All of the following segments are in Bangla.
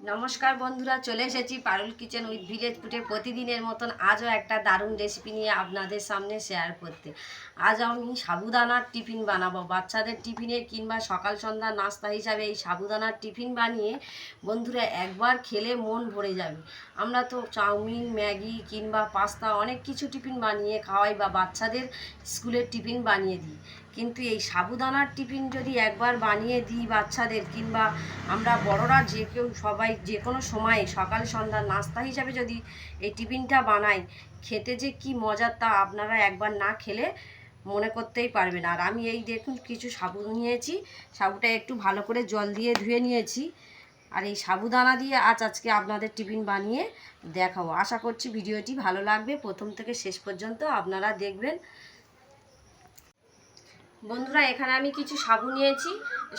নমস্কার বন্ধুরা, চলে এসেছি পারুল কিচেন উইথ ভিলেজ ফুটে প্রতিদিনের মতন আজও একটা দারুণ রেসিপি নিয়ে আপনাদের সামনে শেয়ার করতে। আজ আমি সাবুদানার টিফিন বানাবো। বাচ্চাদের টিফিনে কিংবা সকাল সন্ধ্যা নাস্তা হিসাবে এই সাবুদানার টিফিন বানিয়ে বন্ধুরা একবার খেলে মন ভরে যাবে। আমরা তো চাউমিন, ম্যাগি কিংবা পাস্তা অনেক কিছু টিফিন বানিয়ে খাওয়াই বা বাচ্চাদের স্কুলের টিফিন বানিয়ে দিই। কিন্তু এই সাবুদানার টিফিন যদি একবার বানিয়ে দিই বাচ্চাদের কিংবা আমরা বড়রা যে কেউ সবাই যে কোনো সময়ে সকাল সন্ধ্যা নাস্তা হিসাবে যদি এই টিফিনটা বানাই, খেতে যে কি মজার তা আপনারা একবার না খেলে মনে করতেই পারবেন। আর আমি এই দেখুন কিছু সাবু নিয়েছি, সাবুটা একটু ভালো করে জল দিয়ে ধুয়ে নিয়েছি। আর এই সাবুদানা দিয়ে আজ আজকে আপনাদের টিফিন বানিয়ে দেখাবো। আশা করছি ভিডিওটি ভালো লাগবে। প্রথম থেকে শেষ পর্যন্ত আপনারা দেখবেন। বন্ধুরা, এখানে আমি কিছু সাবু নিয়েছি।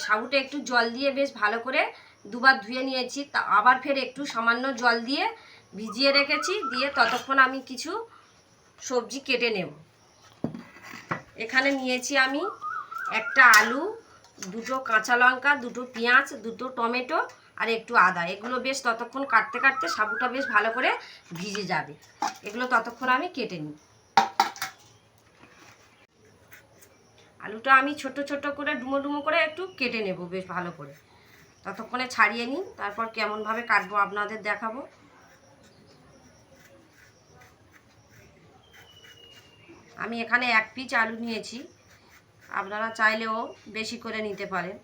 সাবুটা একটু জল দিয়ে বেশ ভালো করে দুবার ধুয়ে নিয়েছি। তা আবার ফের একটু সামান্য জল দিয়ে ভিজিয়ে রেখেছি। দিয়ে ততক্ষণ আমি কিছু সবজি কেটে নেব। এখানে নিয়েছি আমি একটা আলু, দুটো কাঁচা লঙ্কা, দুটো পেঁয়াজ, দুটো টমেটো আর একটু আদা। এগুলো বেশ ততক্ষণ কাটতে কাটতে সাবুটা বেশ ভালো করে ভিজে যাবে। এগুলো ততক্ষণ আমি কেটে নিই। আলুটা আমি ছোট ছোট করে, ডুমো ডুমো করে একটু কেটে নেব বেশ ভালো করে। ততক্ষণে ছাড়িয়ে নিই, তারপর কেমনভাবে কাটবো আপনাদের দেখাবো। আমি এখানে এক পিচ আলু নিয়েছি, আপনারা চাইলেও বেশি করে নিতে পারেন।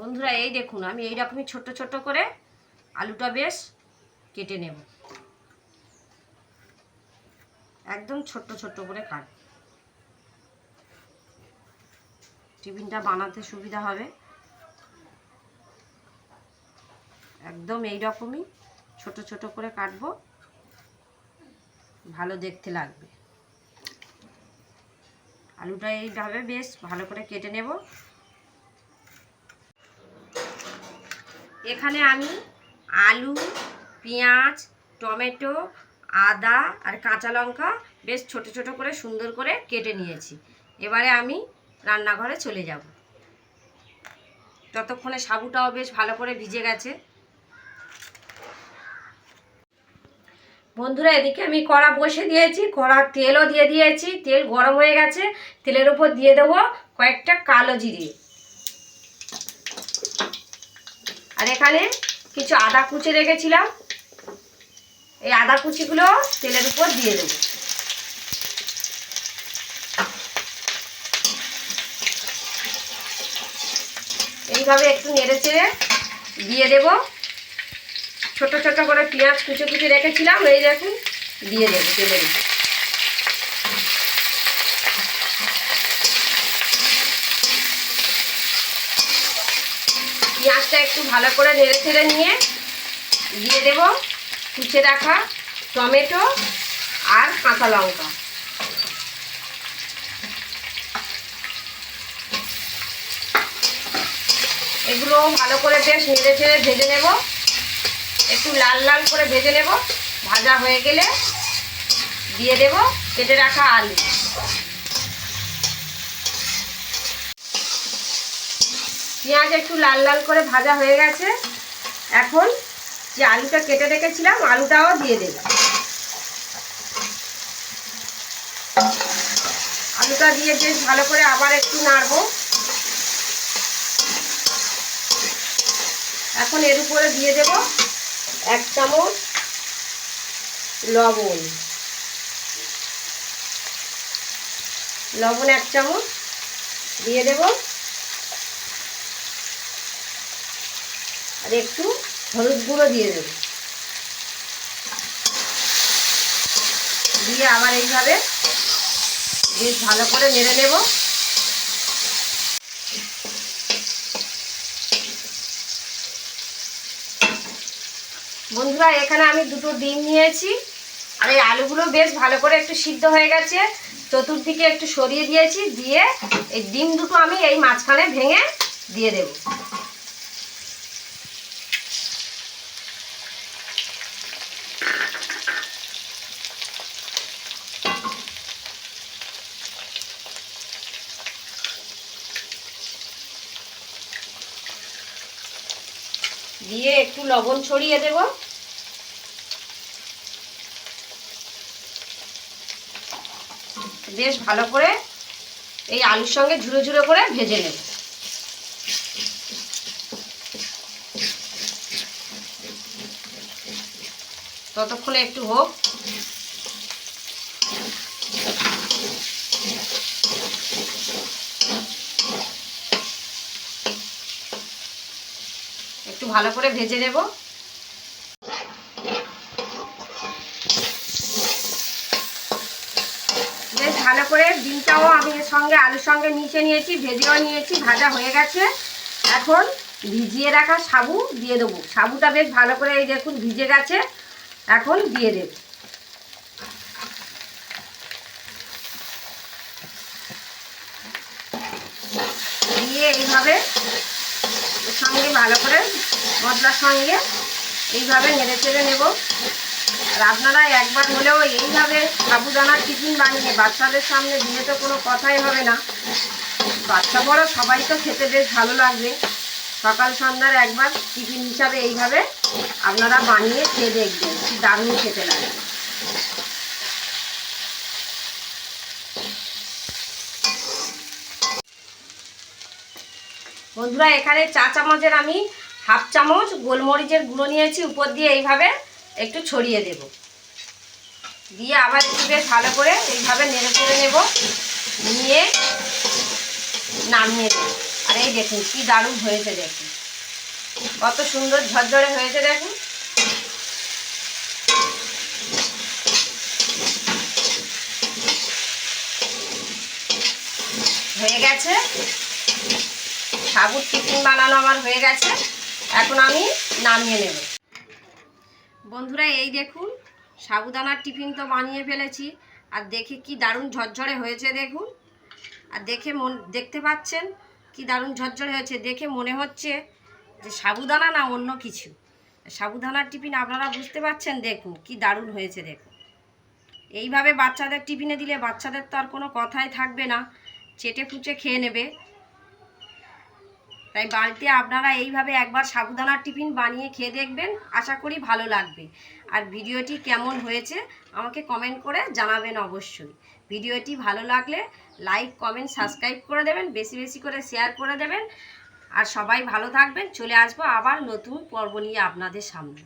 বন্ধুরা, এই দেখুন, আমি এই রকমই ছোট ছোট করে আলুটা বেশ কেটে নেব। একদম ছোট্ট ছোট্ট করে কাট। টিফিনটা বানাতে সুবিধা হবে। একদম এই রকমই ছোট ছোট করে কাটবো। ভালো দেখতে লাগবে। আলুটা এইভাবে বেশ ভালো করে কেটে নেব। এখানে আমি আলু, পেঁয়াজ, টমেটো, আদা আর কাঁচা লঙ্কা বেশ ছোট ছোট করে সুন্দর করে কেটে নিয়েছি। এবারে আমি রান্নাঘরে চলে যাব। ততক্ষণে সাবুটাও বেশ ভালো করে ভিজে গেছে। বন্ধুরা, এদিকে আমি কড়া বসে দিয়েছি, কড়া তেলও দিয়ে দিয়েছি, তেল গরম হয়ে গেছে, তেলের উপর দিয়ে দেবো কয়েকটা কালো জিরে। আর এখানে কিছু আদা কুচি রেখেছিলাম। এই আদা কুচিগুলো তেলের উপর দিয়ে দেবো। এইভাবে একটু নেড়ে চেড়ে দিয়ে দেব। ছোট ছোট করে পেঁয়াজ কুচি কুচি রেখেছিলাম, এই দেখুন, দিয়ে দেবো তেলের পেঁয়াজটা একটু ভালো করে নেড়ে ছেড়ে নিয়ে দিয়ে দেব কুচে রাখা টমেটো আর কাঁচা লঙ্কা। এগুলো ভালো করে বেশ নেড়ে ছেড়ে ভেজে নেব। একটু লাল লাল করে ভেজে নেব। ভাজা হয়ে গেলে দিয়ে দেব কেটে রাখা আলু। পেঁয়াজ একটু লাল লাল করে ভাজা হয়ে গেছে। এখন যে আলুটা কেটে রেখেছিলাম, আলুটাও দিয়ে দেব। আলুটা দিয়ে বেশ ভালো করে আবার একটু নাড়বো। এখন এর উপরে দিয়ে দেব এক চামচ লবণ। লবণ এক চামচ দিয়ে দেবো। আর একটু হলুদ গুঁড়ো দিয়ে দেব। দিয়ে আবার এইভাবে বেশ ভালো করে নেড়ে নেব। বন্ধুরা, এখানে আমি দুটো ডিম নিয়েছি আর এই আলুগুলো বেশ ভালো করে একটু সিদ্ধ হয়ে গেছে। চতুর্দিকে একটু সরিয়ে দিয়েছি, দিয়ে এই ডিম দুটো আমি এই মাঝখানে ভেঙে দিয়ে দেব। দিয়ে একটু লবণ ছড়িয়ে দেব। বেশ ভালো করে এই আলুর সঙ্গে ঝুড়ো ঝুড়ো করে ভেজে নেব। ততক্ষণে একটু হোক। ভালো করে ভেজে নেব। বেশ ভালো করে ডিমটাও আমি এর সঙ্গে, আলুর সঙ্গে মিশে নিয়েছি, ভেজেও নিয়েছি, ভাজা হয়ে গেছে। এখন ভিজিয়ে রাখা সাবু দিয়ে দেবো। সাবুটা বেশ ভালো করে এই দেখুন ভিজে গেছে, এখন দিয়ে দেব। দিয়ে এইভাবে সঙ্গে ভালো করে মশলার সঙ্গে এইভাবে নেড়ে চেড়ে নেব। আর আপনারা একবার হলেও এইভাবে সাবুদানার টিফিন বানিয়ে বাচ্চাদের সামনে দিলে তো কোনো কথাই হবে না। বাচ্চা বড়, সবাই তো খেতে বেশ ভালো লাগবে। সকাল সন্ধ্যার একবার টিফিন হিসাবে এইভাবে আপনারা বানিয়ে খেয়ে দেখবেন দারুণ খেতে লাগে। বন্ধুরা, এখানে চা চামচের আমি হাফ চামচ গোলমরিচের গুঁড়ো নিয়েছি, উপর দিয়ে এইভাবে একটু ছড়িয়ে দেব। দিয়ে আবার একটু বেশ ভালো করে এইভাবে নেড়ে চেড়ে নেব, নিয়ে নামিয়ে দেব। আর এই দেখুন, কি দারুণ হয়েছে দেখুন। কত সুন্দর ঝরঝরে হয়েছে দেখুন। হয়ে গেছে। সাবুর টিফিন বানানো আমার হয়ে গেছে। এখন আমি নামিয়ে নেব। বন্ধুরা, এই দেখুন, সাবুদানার টিফিন তো বানিয়ে ফেলেছি। আর দেখে কি দারুণ ঝরঝরে হয়েছে, দেখুন। আর দেখে মন, দেখতে পাচ্ছেন কি দারুণ ঝরঝরে হয়েছে। দেখে মনে হচ্ছে যে সাবুদানা না অন্য কিছু। সাবুদানার টিফিন আপনারা বুঝতে পাচ্ছেন দেখুন কি দারুণ হয়েছে, দেখুন। এইভাবে বাচ্চাদের টিফিনে দিলে বাচ্চাদের তো আর কোনো কথাই থাকবে না। চেটে ফুচে খেয়ে নেবে। তাই বাড়িতে আপনারা এইভাবে একবার সাবুদানার টিফিন বানিয়ে খেয়ে দেখবেন, আশা করি ভালো লাগবে। আর ভিডিওটি কেমন হয়েছে আমাকে কমেন্ট করে জানাবেন অবশ্যই। ভিডিওটি ভালো লাগলে লাইক কমেন্ট সাবস্ক্রাইব করে দেবেন, বেশি বেশি করে শেয়ার করে দেবেন। আর সবাই ভালো থাকবেন, চলে আসব আবার নতুন পর্ব নিয়ে আপনাদের সামনে।